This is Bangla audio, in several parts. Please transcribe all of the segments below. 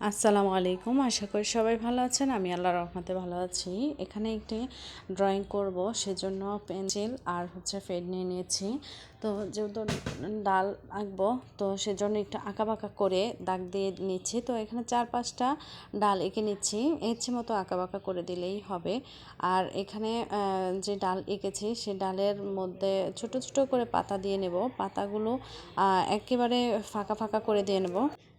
আসসালামু আলাইকুম। আশা করি সবাই ভালো আছেন। আমি আল্লাহ রহমতে ভালো আছি। এখানে একটি ড্রয়িং করব, সেজন্য পেন্সিল আর হচ্ছে ফেড নিয়ে নিয়েছি। তো যেহেতু ডাল আঁকবো, তো সেজন্য একটু আঁকা বাঁকা করে দাগ দিয়ে নিচ্ছি। তো এখানে চার পাঁচটা ডাল এঁকে নিচ্ছি। ইচ্ছে মতো আঁকা বাঁকা করে দিলেই হবে। আর এখানে যে ডাল এঁকেছি, সে ডালের মধ্যে ছোট ছোট করে পাতা দিয়ে নেব। পাতাগুলো একেবারে ফাঁকা ফাঁকা করে দিয়ে নেব।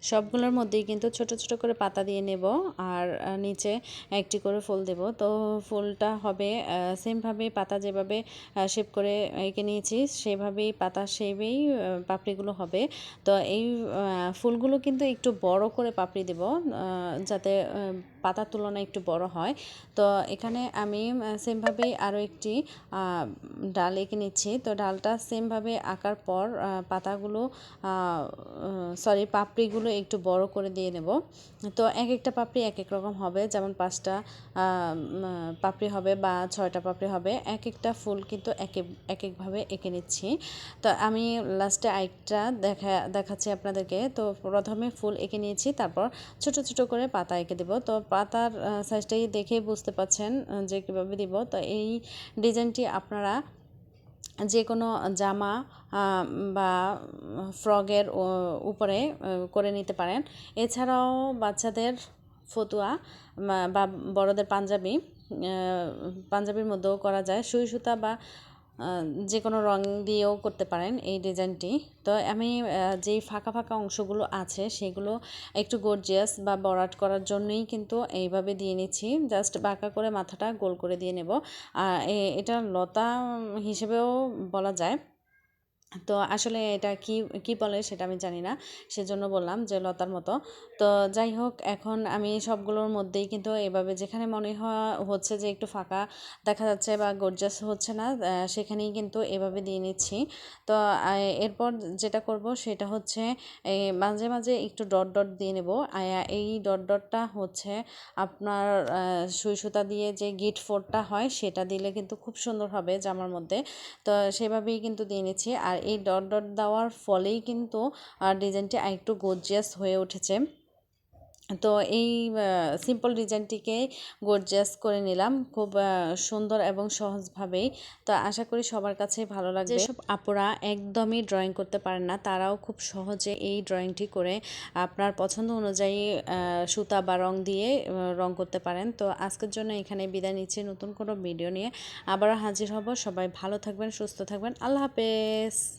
সবগুলোর মধ্যেই কিন্তু ছোট ছোট করে পাতা দিয়ে নেব। আর নিচে একটি করে ফুল দেব। তো ফুলটা হবে সেমভাবে পাতা যেভাবে শেপ করে এঁকে নিয়েছি, সেভাবেই পাতা শেপেই পাপড়িগুলো হবে। তো এই ফুলগুলো কিন্তু একটু বড় করে পাপড়ি দেব যাতে পাতার তুলনায় একটু বড় হয়। তো এখানে আমি সেমভাবেই আরও একটি ডাল এঁকে নিচ্ছি। তো ডালটা সেমভাবে আঁকার পর পাতাগুলো সরি পাপড়িগুলো একটু বড় করে দিয়ে নেব। তো এক একটা পাপড়ি এক এক রকম হবে। যেমন পাঁচটা পাপড়ি হবে বা ছয়টা পাপড়ি হবে। এক একটা ফুল কিন্তু এক একভাবে এঁকে নিচ্ছি। তো আমি লাস্টে আরেকটা দেখা, দেখাচ্ছি আপনাদেরকে। তো প্রথমে ফুল এঁকে নিয়েছি, তারপর ছোট ছোট করে পাতা এঁকে দেবো। তো পাতার সাইজটাই দেখেই বুঝতে পাচ্ছেন যে কীভাবে দিব। তো এই ডিজাইনটি আপনারা যে কোনো জামা বা ফ্রগের উপরে করে নিতে পারেন। এছাড়াও বাচ্চাদের ফতুয়া, বা বড়দের পাঞ্জাবি পাঞ্জাবির মধ্যেও করা যায়। সুই সুতা বা যে কোনো রং দিয়েও করতে পারেন এই ডিজাইনটি। তো আমি যেই ফাঁকা ফাঁকা অংশগুলো আছে সেগুলো একটু গর্জিয়াস বা বরাট করার জন্যই কিন্তু এইভাবে দিয়ে নিচ্ছি। জাস্ট বাঁকা করে মাথাটা গোল করে দিয়ে নেব। এটা লতা হিসেবেও বলা যায়। তো আসলে এটা কি কি বলে সেটা আমি জানি না। সেজন্য বললাম যে লতার মতো। তো যাই হোক, এখন আমি সবগুলোর মধ্যেই কিন্তু এভাবে যেখানে মনে হচ্ছে যে একটু ফাঁকা দেখা যাচ্ছে বা গর্জাস হচ্ছে না সেখানেই কিন্তু এভাবে দিয়ে নিচ্ছি। তো এরপর যেটা করব সেটা হচ্ছে মাঝে মাঝে একটু ডট ডট দিয়ে নেব। এই ডট ডটটা হচ্ছে আপনার সুই সুতা দিয়ে যে গিট ফোরটা হয়, সেটা দিলে কিন্তু খুব সুন্দর হবে জামার মধ্যে। তো সেভাবেই কিন্তু দিয়ে নিচ্ছি। আর এই ডট ডট দেওয়ার ফলেই কিন্তু ডিজাইনটি আরেকটু গর্জিয়াস হয়ে উঠেছে। তো এই সিম্পল ডিজাইনটিকে গর্জিয়াস করে নিলাম। খুব সুন্দর এবং সহজভাবেই। তো আশা করি সবার কাছে ভালো লাগবে। যেসব আপুরা একদমই ড্রয়িং করতে পারেন না তারাও খুব সহজে এই ড্রয়িংটি করে আপনার পছন্দ অনুযায়ী সুতা বা রং দিয়ে রং করতে পারেন। তো আজকের জন্য এখানে বিদায় নিচ্ছি নতুন কোনো ভিডিও নিয়ে। আবারও হাজির হব। সবাই ভালো থাকবেন সুস্থ থাকবেন। আল্লাহ হাফেজ।